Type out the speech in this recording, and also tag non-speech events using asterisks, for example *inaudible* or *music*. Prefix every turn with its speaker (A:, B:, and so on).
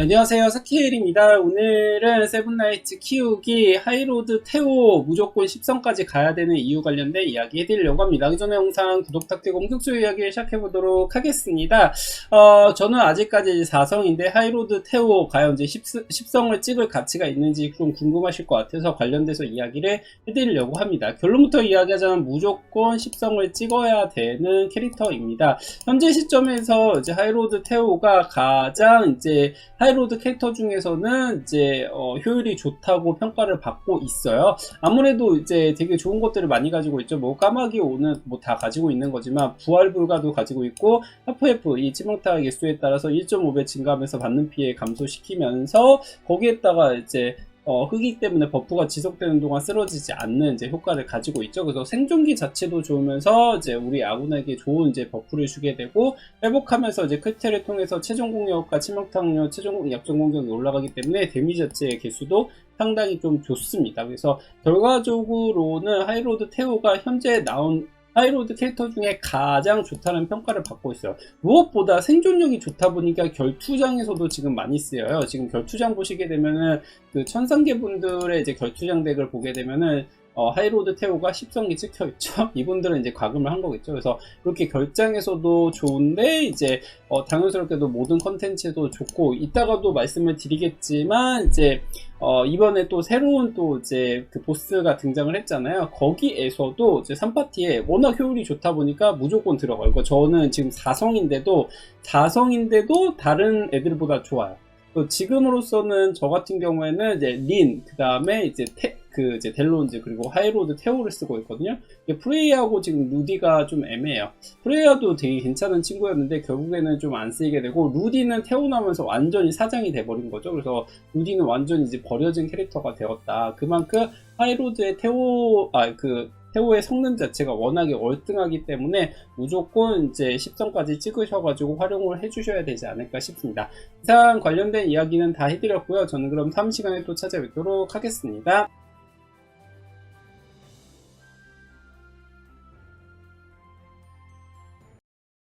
A: 안녕하세요. 사키엘입니다. 오늘은 세븐나이츠 키우기 하이로드 태오 무조건 10성까지 가야 되는 이유 관련된 이야기 해드리려고 합니다. 그 전에 영상 구독 탁되고 본격적으로 이야기를 시작해보도록 하겠습니다. 어, 저는 아직까지 4성인데 하이로드 태오 과연 이제 10, 성을 찍을 가치가 있는지 좀 궁금하실 것 같아서 관련돼서 이야기를 해드리려고 합니다. 결론부터 이야기하자면 무조건 10성을 찍어야 되는 캐릭터입니다. 현재 시점에서 이제 하이로드 태오가 가장 이제 하이 로드 캐릭터 중에서는 이제 어, 효율이 좋다고 평가를 받고 있어요. 아무래도 이제 되게 좋은 것들을 많이 가지고 있죠. 뭐 까마귀 오는 뭐 다 가지고 있는 거지만 부활 불가도 가지고 있고 하프F 이 치명타 개수에 따라서 1.5배 증가하면서 받는 피해 감소시키면서 거기에다가 이제 어, 흑이 때문에 버프가 지속되는 동안 쓰러지지 않는 이제 효과를 가지고 있죠. 그래서 생존기 자체도 좋으면서 이제 우리 아군에게 좋은 이제 버프를 주게 되고 회복하면서 이제 크리테를 통해서 최종 공격과 치명타력, 최종 약점 공격이 올라가기 때문에 데미지 자체의 개수도 상당히 좀 좋습니다. 그래서 결과적으로는 하이로드 테오가 현재 나온 하이로드 캐릭터 중에 가장 좋다는 평가를 받고 있어요. 무엇보다 생존력이 좋다 보니까 결투장에서도 지금 많이 쓰여요. 지금 결투장 보시게 되면은 그 천상계 분들의 이제 결투장 덱을 보게 되면은 어, 하이로드 태오가 10성이 찍혀 있죠. *laughs* 이분들은 이제 과금을 한 거겠죠. 그래서 이렇게 결장에서도 좋은데 이제 어, 당연스럽게도 모든 컨텐츠도 좋고 이따가도 말씀을 드리겠지만 이제 어, 이번에 또 새로운 또 이제 그 보스가 등장을 했잖아요. 거기에서도 이제 3파티에 워낙 효율이 좋다 보니까 무조건 들어가요. 그러니까 저는 지금 4성인데도 4성인데도 다른 애들보다 좋아요. 지금으로서는 저 같은 경우에는 이제 린, 그 다음에 이제 테, 그 이제 델론즈 그리고 하이로드 테오를 쓰고 있거든요. 프레이하고 지금 루디가 좀 애매해요. 프레이아도 되게 괜찮은 친구였는데 결국에는 좀 안 쓰이게 되고 루디는 태어나면서 완전히 사장이 돼버린 거죠. 그래서 루디는 완전히 이제 버려진 캐릭터가 되었다. 그만큼 하이로드의 태오 아그 태오의 성능 자체가 워낙에 월등하기 때문에 무조건 이제 10성까지 찍으셔가지고 활용을 해주셔야 되지 않을까 싶습니다. 이상 관련된 이야기는 다 해드렸고요. 저는 그럼 다음 시간에 또 찾아뵙도록 하겠습니다.